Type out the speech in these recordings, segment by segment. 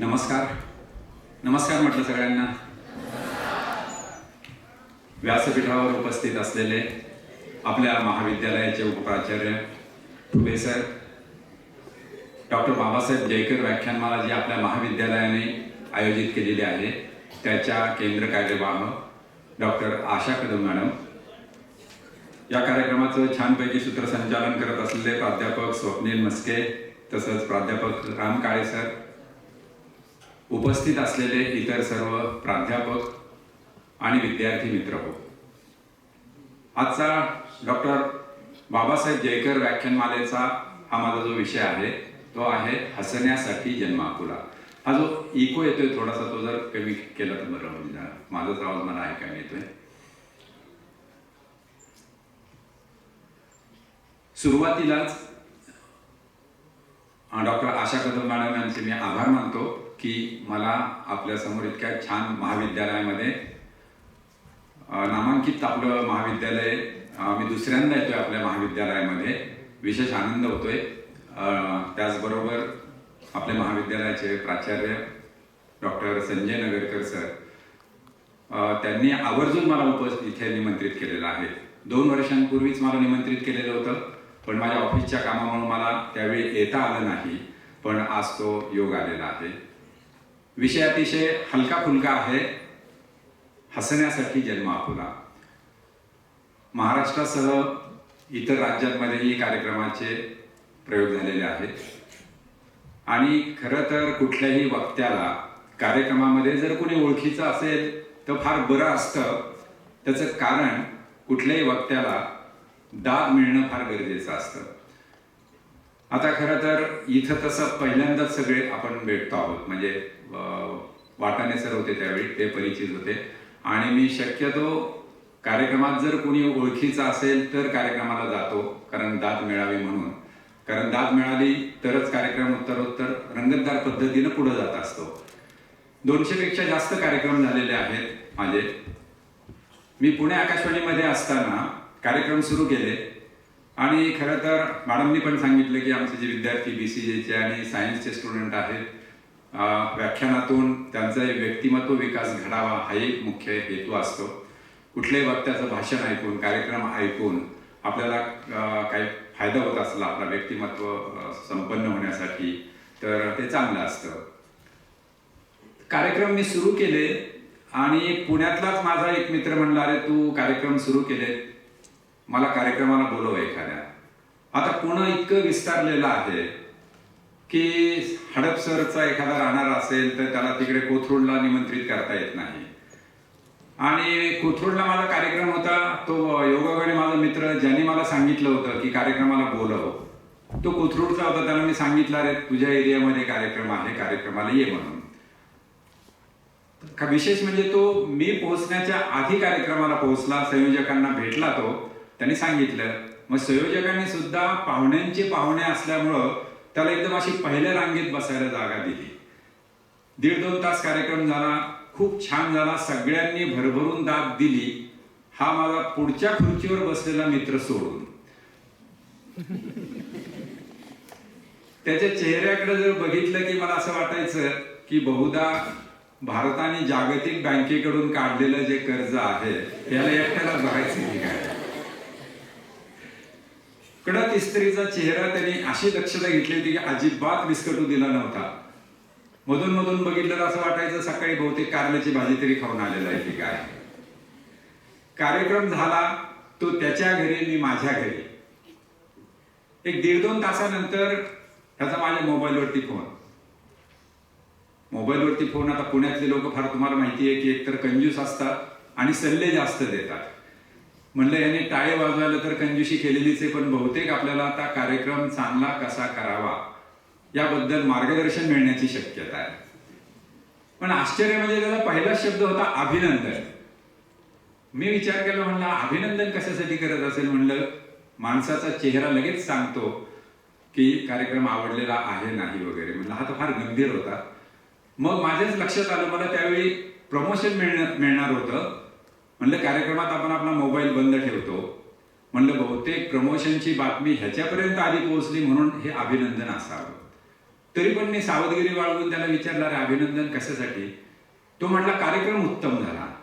नमस्कार. नमस्कार म्हटलं सगळ्यांना. व्यासपीठावर उपस्थित असलेले आपल्या महाविद्यालयाचे उपप्राचार्य प्रोफेसर डॉक्टर बाबासाहेब जयकर व्याख्यानमाला जी आपल्या महाविद्यालयाने आयोजित केलेली आहे. त्याच्या केंद्र कार्यवाह डॉक्टर आशा कदम मॅडम. या कार्यक्रमाचं छानपैकी सूत्रसंचालन करत असलेले प्राध्यापक स्वप्नील मस्के तसंच प्राध्यापक राम काळे सर उपस्थित असलेले इतर सर्व प्राध्यापक आणि विद्यार्थी मित्र हो. आजचा डॉक्टर बाबासाहेब जयकर व्याख्यानमालेचा हा माझा जो विषय आहे तो आहे हसण्यासाठी जन्म हा जो इको येतोय थोडासा तो जर कमी केला तर बरं होईल. माझाच आवाज मला ऐकायला येतोय. सुरुवातीलाच डॉक्टर आशा कदम मॅडम यांचे मी आभार मानतो. की मला आपल्यासमोर इतक्या छान महाविद्यालयामध्ये नामांकित आपलं महाविद्यालय मी दुसऱ्यांदा येतोय आपल्या महाविद्यालयामध्ये. विशेष आनंद होतोय. अ, त्याचबरोबर आपल्या महाविद्यालयाचे प्राचार्य डॉक्टर संजय नगरकर सर त्यांनी आवर्जून मला उपस्थित इथे निमंत्रित केलेलं आहे. दोन वर्षांपूर्वीच मला निमंत्रित केलेलं होतं पण माझ्या ऑफिसच्या कामामुळे मला त्यावेळी येता आलं नाही पण आज तो योग आलेला आहे. विषय अतिशय हलका फुलका आहे. हसण्यासाठी जन्म आपला. महाराष्ट्रासह इतर राज्यांमध्येही कार्यक्रमाचे प्रयोग झालेले आहेत. आणि खरं तर कुठल्याही वक्त्याला कार्यक्रमामध्ये जर कोणी ओळखीचं असेल तर फार बरं असतं. त्याचं कारण कुठल्याही वक्त्याला दाद मिळणं फार गरजेचं असतं. आता खरं तर इथं तसं पहिल्यांदाच सगळे आपण भेटतो आहोत. म्हणजे वाटाणे सर होते त्यावेळी ते परिचित होते. आणि मी शक्यतो कार्यक्रमात जर कोणी ओळखीचा असेल तर कार्यक्रमाला जातो कारण दाद मिळावी म्हणून. कारण दाद मिळाली तरच कार्यक्रम उत्तरोत्तर रंगतदार पद्धतीनं पुढे जात असतो. दोनशे पेक्षा जास्त कार्यक्रम झालेले आहेत माझे. मी पुणे आकाशवाणीमध्ये असताना कार्यक्रम सुरू केले. आणि खरं तर मॅडमनी पण सांगितलं की आमचे जे विद्यार्थी बी सी जेचे आणि सायन्सचे स्टुडंट आहेत व्याख्यानातून त्यांचा व्यक्तिमत्व विकास घडावा हा एक मुख्य हेतू असतो. कुठल्याही वक्त्याचं भाषण ऐकून कार्यक्रम ऐकून आपल्याला काही फायदा होत असला आपला व्यक्तिमत्व संपन्न होण्यासाठी तर ते चांगलं असतं. कार्यक्रम मी सुरू केले आणि पुण्यातलाच माझा एक मित्र म्हणला अरे तू कार्यक्रम सुरू केले मला कार्यक्रमाला बोलव एखाद्या. आता पुणे इतकं विस्तारलेलं आहे की हडपसरचा एखादा राहणार असेल तर त्याला तिकडे कोथरूडला निमंत्रित करता येत नाही. आणि कोथरूडला माझा कार्यक्रम होता तो योगाकडे माझा मित्र ज्याने मला सांगितलं होतं की कार्यक्रमाला बोलव. तो कोथरूडचा होता त्याला मी सांगितलं अरे तुझ्या एरियामध्ये कार्यक्रम आहे कार्यक्रमाला ये म्हणून. का विशेष म्हणजे तो मी पोहोचण्याच्या आधी कार्यक्रमाला पोहोचला संयोजकांना भेटला तो त्यांनी सांगितलं. मग संयोजकांनी सुद्धा पाहुण्यांचे पाहुणे असल्यामुळं त्याला एकदम अशी पहिल्या रांगेत बसायला जागा दिली. दीड दोन तास कार्यक्रम झाला. खूप छान झाला. सगळ्यांनी भरभरून दाद दिली. हा माझा पुढच्या खुर्चीवर बसलेला मित्र सोडून. त्याच्या चेहऱ्याकडे जर बघितलं की मला असं वाटायचं की बहुधा भारताने जागतिक बँकेकडून काढलेलं जे कर्ज आहे याला एकट्याला बघायचं की काय? कडक इस्त्रीचा चेहरा त्यांनी अशी दक्षता घेतली होती की अजिबात विस्कटू दिला नव्हता. मधून मधून बघितलं तर असं वाटायचं सकाळी बहुतेक कारल्याची भाजी तरी खाऊन आलेला आहे की काय. कार्यक्रम झाला तो त्याच्या घरी मी माझ्या घरी. एक दीड दोन तासानंतर त्याचा माझ्या मोबाईलवरती फोन. मोबाईलवरती फोन आता पुण्यातले लोक फार तुम्हाला माहिती आहे की एकतर कंजूस असतात आणि सल्ले जास्त देतात. म्हणलं याने टाळे वाजवायला तर कंजूशी केलेलीच आहे पण बहुतेक आपल्याला आता कार्यक्रम चांगला कसा करावा याबद्दल मार्गदर्शन मिळण्याची शक्यता आहे. पण आश्चर्य म्हणजे त्याचा पहिला शब्द होता अभिनंदन. मी विचार केला म्हणला अभिनंदन कशासाठी करत असेल? म्हणलं माणसाचा चेहरा लगेच सांगतो की कार्यक्रम आवडलेला आहे नाही वगैरे. म्हणलं हा तर फार गंभीर होता. मग माझ्याच लक्षात आलं मला त्यावेळी प्रमोशन मिळणार मिळणार होतं. म्हणलं कार्यक्रमात आपण आपला मोबाईल बंद ठेवतो. म्हणलं बहुतेक प्रमोशनची बातमी ह्याच्यापर्यंत आधी पोहोचली म्हणून हे अभिनंदन असावं. तरी पण मी सावधगिरी बाळगून त्याला विचारलं अभिनंदन कशासाठी? तो म्हटला कार्यक्रम उत्तम झाला.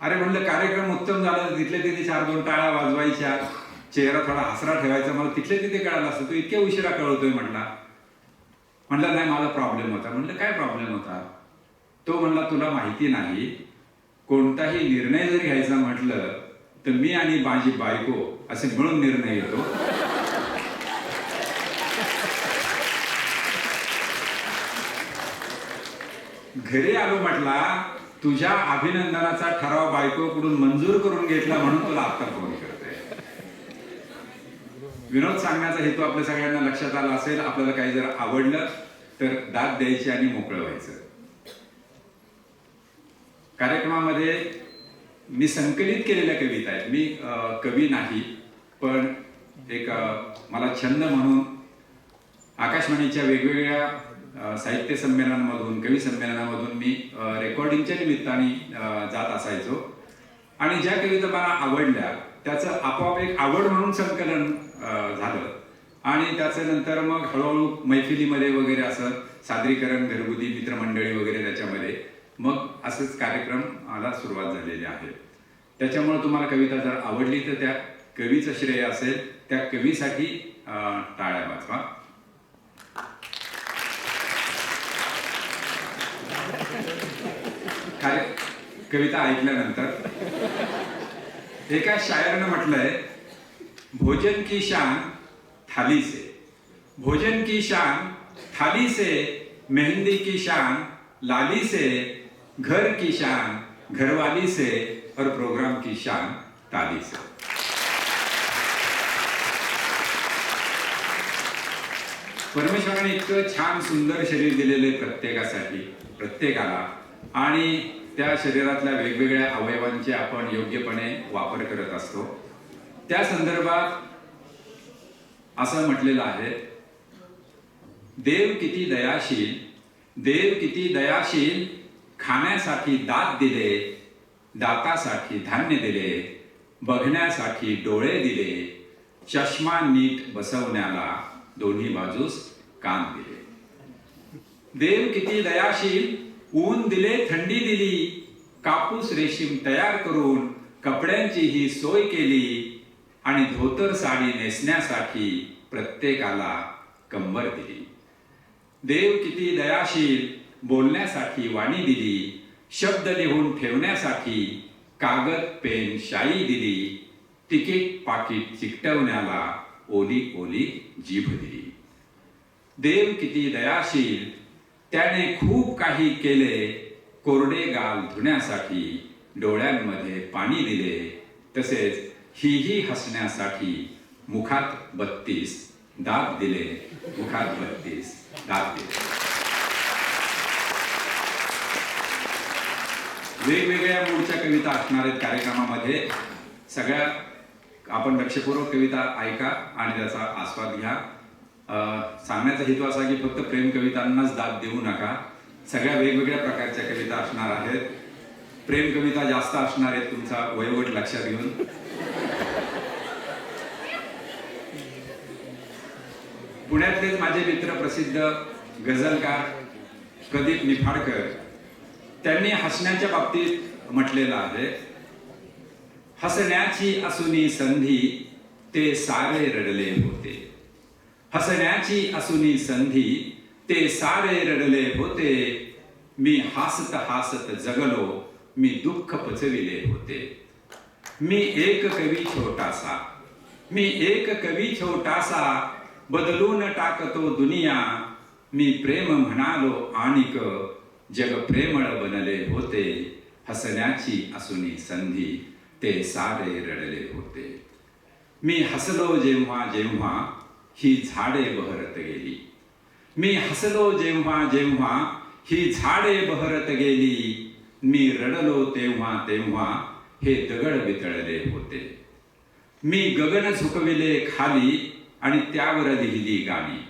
अरे म्हणलं कार्यक्रम उत्तम झाला तिथले तिथे चार दोन टाळ्या वाजवायच्या चेहरा थोडा हसरा ठेवायचा मला तिथले तिथे कळालं असतं तू इतक्या उशिरा कळवतोय म्हटला म्हणलं नाही माझा प्रॉब्लेम होता. म्हणलं काय प्रॉब्लेम होता? तो म्हणला तुला माहिती नाही कोणताही निर्णय जर घ्यायचा म्हटलं तर मी आणि माझी बायको असे मिळून निर्णय घेतो. घरी आलो म्हटला तुझ्या अभिनंदनाचा ठराव बायकोकडून मंजूर करून घेतला म्हणून तुला आता फोन करतोय विनोद सांगण्याचा हेतू आपल्या सगळ्यांना लक्षात आला असेल आपल्याला काही जर आवडलं तर दाद द्यायची आणि मोकळं व्हायचं. कार्यक्रमामध्ये मी संकलित केलेल्या कविता आहेत. मी कवी नाही पण एक मला छंद म्हणून आकाशवाणीच्या वेगवेगळ्या साहित्य संमेलनामधून कवी संमेलनामधून मी रेकॉर्डिंगच्या निमित्ताने जात असायचो. आणि ज्या कविता मला आवडल्या त्याचं आपोआप एक आवड म्हणून संकलन झालं. आणि त्याचं नंतर मग हळूहळू मैफिलीमध्ये वगैरे असं सादरीकरण घरगुती मित्रमंडळी वगैरे त्याच्यामध्ये. मग असंच कार्यक्रमाला सुरुवात झालेली आहे. त्याच्यामुळे तुम्हाला कविता जर आवडली तर त्या कवीचं श्रेय असेल त्या कवीसाठी टाळ्या वाजवा काय? कविता ऐकल्यानंतर. एका शायरनं म्हटलंय भोजन की शान थाली से भोजन की शान थाली से मेहंदी की शान लाली से घर की शान घरवाली से और प्रोग्राम की शान ताली से। परमेश्वराने इतकं छान सुंदर शरीर दिलेले प्रत्येकासाठी प्रत्येकाला आणि त्या शरीरातल्या वेगवेगळ्या अवयवांचे आपण योग्यपणे वापर करत असतो. त्या संदर्भात असं म्हटलेलं आहे देव किती दयाशील देव किती दयाशील खाण्यासाठी दात दिले दातासाठी धान्य दिले बघण्यासाठी डोळे दिले चष्मा नीट बसवण्याला दोन्ही बाजूस कान दिले. देव किती दयाशील ऊन दिले थंडी दिली कापूस रेशीम तयार करून कपड्यांची ही सोय केली आणि धोतर साडी नेसण्यासाठी प्रत्येकाला कंबर दिली. देव किती दयाशील बोलण्यासाठी वाणी दिली शब्द लिहून ठेवण्यासाठी कागद पेन शाई दिली तिकीट पाकिट चिकटवण्याला ओली ओली जीभ दिली. देव किती दयाशील त्याने खूप काही केले कोरडे गाल धुण्यासाठी डोळ्यांमध्ये पाणी दिले तसेच हीही हसण्यासाठी मुखात बत्तीस दाब दिले मुखात बत्तीस दाब दिले. वेगवेगळ्या मूळच्या कविता असणार आहेत कार्यक्रमामध्ये. सगळ्या आपण लक्षपूर्वक कविता ऐका आणि त्याचा आस्वाद घ्या. सांगण्याचा हेतू असा की फक्त प्रेम कवितांनाच दाद देऊ नका. सगळ्या वेगवेगळ्या प्रकारच्या कविता असणार आहेत. प्रेम कविता जास्त असणार आहेत तुमचा वयोगट लक्षात घेऊन. पुण्यातलेच माझे मित्र प्रसिद्ध गझलकार प्रदीप निफाडकर त्यांनी हसण्याच्या बाबतीत म्हटलेलं आहे हसण्याची असुनी संधी ते सारे रडले होते. हसण्याची असुनी संधी ते सारे रडले होते. मी हासत हासत जगलो मी दुःख पचविले होते. मी एक कवी छोटासा मी एक कवी छोटासा बदलून टाकतो दुनिया. मी प्रेम म्हणालो आणिक जग प्रेमळ बनले होते हसण्याची असुनी संधी ते सारे रडले होते. मी हसलो जेव्हा जेव्हा ही झाडे बहरत गेली. मी हसलो जेव्हा जेव्हा ही झाडे बहरत गेली. मी रडलो तेव्हा तेव्हा हे दगड वितळले होते. मी गगन झुकविले खाली आणि त्यावर लिहिली गाणी.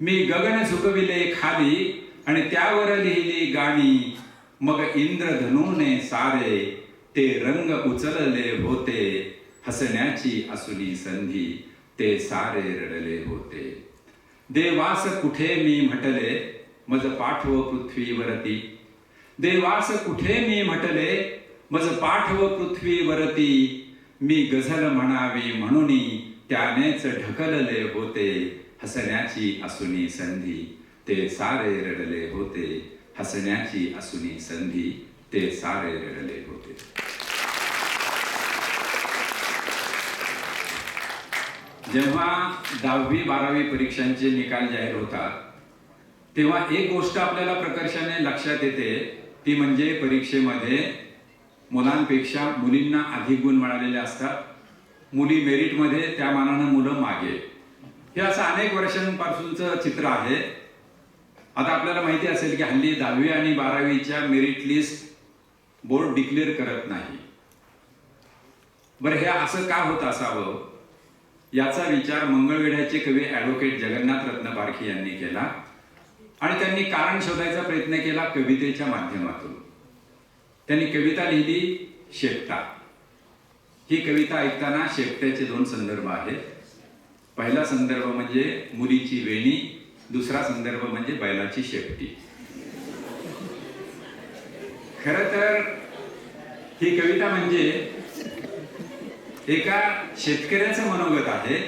मी गगन झुकविले खाली आणि त्यावर लिहिली गाणी मग इंद्रधनूने सारे ते रंग उचलले होते. हसण्याची असुनी संधी ते सारे रडले होते. देवास कुठे मी म्हटले मज पाठव पृथ्वीवरती. देवास कुठे मी म्हटले मज पाठव पृथ्वीवरती. मी गझल म्हणावी म्हणून त्यानेच ढकलले होते. हसण्याची असुनी संधी ते सारे रडले होते. हसण्याची असुनी संधी ते सारे रडले होते. जेव्हा दहावी बारावी परीक्षांचे निकाल जाहीर होतात तेव्हा एक गोष्ट आपल्याला प्रकर्षाने लक्षात येते. ती म्हणजे परीक्षेमध्ये मुलांपेक्षा मुलींना अधिक गुण मिळालेले असतात. मुली मेरिटमध्ये त्या मानानं मुलं मागे. हे असं अनेक वर्षांपासूनचं चित्र आहे. आता आपल्याला माहिती असेल की हल्ली दहावी आणि बारावीच्या मेरिट लिस्ट बोर्ड डिक्लेअर करत नाही. बरं हे असं का होत असावं? याचा विचार मंगळवेढ्याचे कवी ॲडव्होकेट जगन्नाथ रत्न बारखे यांनी केला आणि त्यांनी कारण शोधायचा प्रयत्न केला कवितेच्या माध्यमातून. त्यांनी कविता लिहिली शेपटा. ही कविता ऐकताना शेपट्याचे दोन संदर्भ आहेत. पहिला संदर्भ म्हणजे मुलीची वेणी दुसरा संदर्भ म्हणजे बैलाची शेपटी. खर तर ही कविता म्हणजे एका शेतकऱ्याचं मनोगत आहे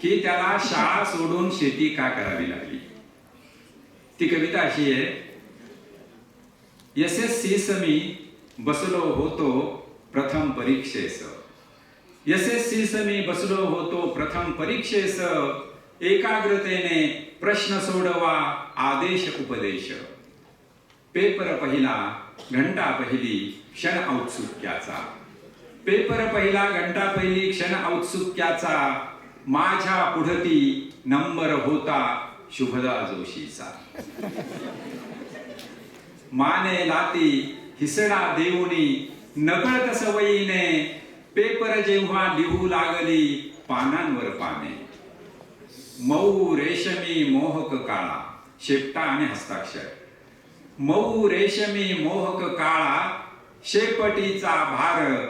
की त्याला शाळा सोडून शेती का करावी लागली? ती कविता अशी आहे एस एस सी समी बसलो होतो प्रथम परीक्षेस. एस एस सी समी बसलो होतो प्रथम परीक्षेस. एकाग्रतेने प्रश्न सोडवा आदेश उपदेश. पेपर पहिला घंटा पहिली क्षण औत्सुक्याचा. पेपर पहिला घंटा पहिली क्षण औत्सुक्याचा. माझ्या पुढती नंबर होता शुभदा जोशीचा. माने लाती हिसडा देऊनी नकळत सवयीने पेपर जेव्हा लिहू लागली पानांवर पाने. मऊ रेशमी मोहक काळा शेपटा आणि हस्ताक्षर. मऊ रेशमी मोहक काळा शेपटीचा भार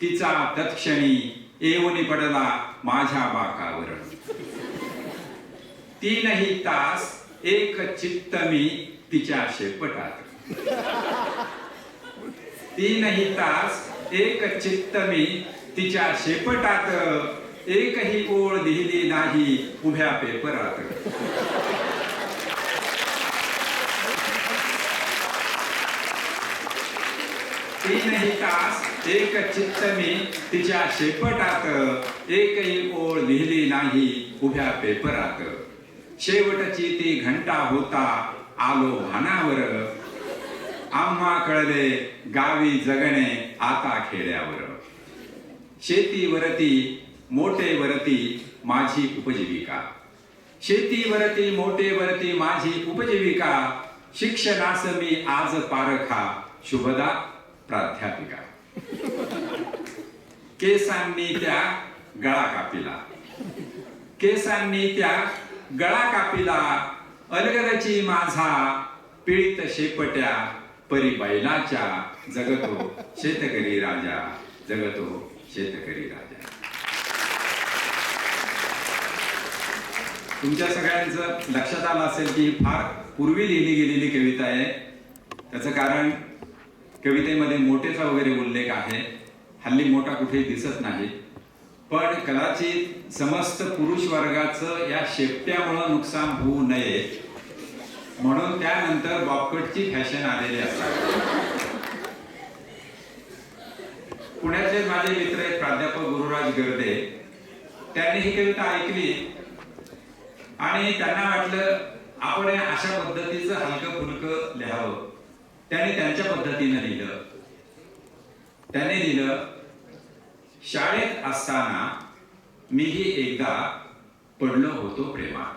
तिचा तत्क्षणी येऊन पडला माझ्या बाकावर. तीनही तास एक चित्त मी तिच्या शेपटात. तीनही तास एक चित्त मी तिच्या शेपटात. एकही ओळ लिहिली नाही उभ्या पेपरात. तीनही तास एक चित्त मी तिच्या शेपटात. एकही ओळ लिहिली नाही उभ्या पेपरात. शेवटची ती घंटा होता आलो भानावर. आम्हा कळले गावी जगणे आता खेड्यावर. शेतीवरती मोठेवरती माझी उपजीविका. शेतीवरती मोठेवरती माझी उपजीविका. शिक्षणास मी आज पारखा शुभदा प्राध्यापिका. केसांनी त्या गळा कापिला. केसांनी त्या गळा कापिला. अलगदची माझा पीडित शेपट्या परी बैलाच्या. जगतो शेतकरी राजा. जगतो शेतकरी राजा. तुमच्या सगळ्यांचं लक्षात आलं असेल की फार पूर्वी लिहिली गेलेली कविता आहे. त्याचं कारण कवितेमध्ये मोठेचा वगैरे उल्लेख आहे. हल्ली मोठा कुठेही दिसत नाही. पण कदाचित समस्त पुरुष वर्गाचं या शेपट्यामुळं नुकसान होऊ नये. म्हणून त्यानंतर बॉपकटची फॅशन आलेली असतात पुण्याचे माझे मित्र आहेत प्राध्यापक गुरुराज गर्दे. त्यांनी ही कविता ऐकली. आणि त्यांना वाटलं आपण अशा पद्धतीचं हलकं फुलकं लिहावं. त्यांनी त्यांच्या पद्धतीनं लिहिलं. त्याने लिहिलं शाळेत असताना मीही एकदा पडलो होतो प्रेमात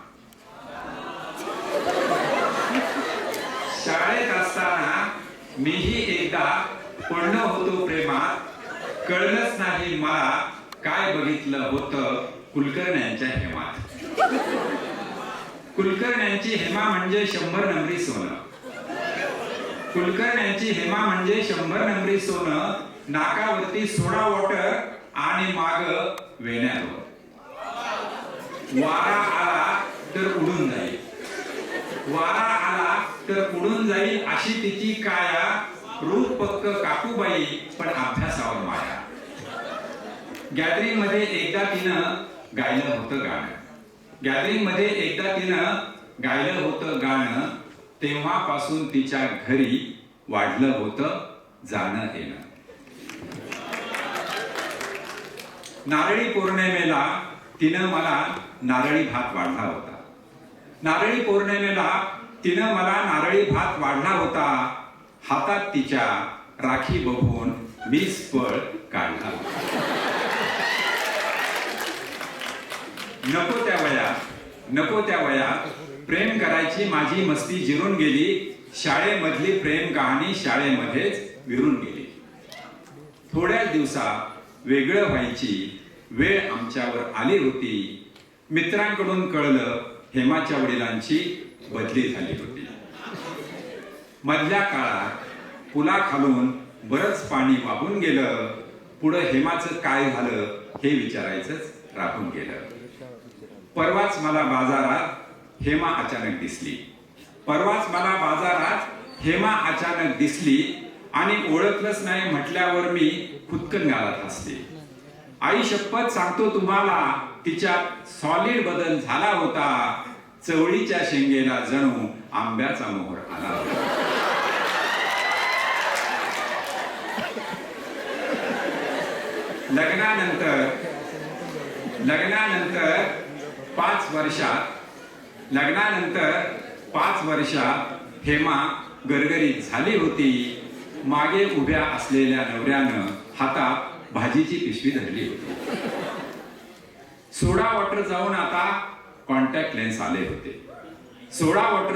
शाळेत असताना मीही एकदा पडलो होतो प्रेमात कळलंच नाही मला काय बघितलं होतं कुलकर्ण्यांच्या हेमात. कुलकर्ण्यांची हेमा म्हणजे शंभर नंबरी सोनं. कुलकर्ण्यांची हेमा म्हणजे शंभर नंबरी सोनं नाकावरती सोडा वॉटर आणि माग वेण्यावर. वारा आला तर उडून जाईल. वारा आला तर उडून जाईल अशी तिची काया रूप पक्क काकूबाई पण अभ्यासावर माया. गॅदरिंगमध्ये एकदा तिनं गायलं होतं गाणं. गॅदरिंगमध्ये एकदा तिनं गायलं होतं गाणं तेव्हापासून तिच्या घरी वाढलं होतं जाणं येणं. नारळी पौर्णिमेला तिनं मला नारळी भात वाढला होता. नारळी पौर्णिमेला तिनं मला नारळी भात वाढला होता. हातात तिच्या राखी बघून वीस फळ काढला होता. नको त्या वयात नको त्या वयात प्रेम करायची माझी मस्ती जिरून गेली. शाळेमधली प्रेम कहाणी शाळेमध्येच विरून गेली. थोड्याच दिवसात वेगळं व्हायची. वेळ आमच्यावर आली होती. मित्रांकडून कळलं हेमाच्या वडिलांची बदली झाली होती. मधल्या काळात पुलाखालून बरंच पाणी वाहून गेलं. पुढं हेमाचं काय झालं हे विचारायचंच राहून गेलं. परवाच मला बाजारात हेमा अचानक दिसली. परवाच मला बाजारात हेमा अचानक दिसली आणि ओळखलंच नाही म्हटल्यावर मी खुदकन घालत असते आई शपथ सांगतो तुम्हाला तिच्यात सॉलिड बदल झाला होता. चवळीच्या शेंगेला जणू आंब्याचा मोहर आला होता. लग्नानंतर लग्नानंतर पाच वर्षात लग्नानंतर पाच वर्षात हेमा गरगरीत झाली होती. मागे उभ्या असलेल्या नवऱ्यानं हातात भाजीची पिशवी धरली होती. सोडा वॉटर जाऊन आता कॉन्टॅक्ट लेन्स आले होते. सोडा वॉटर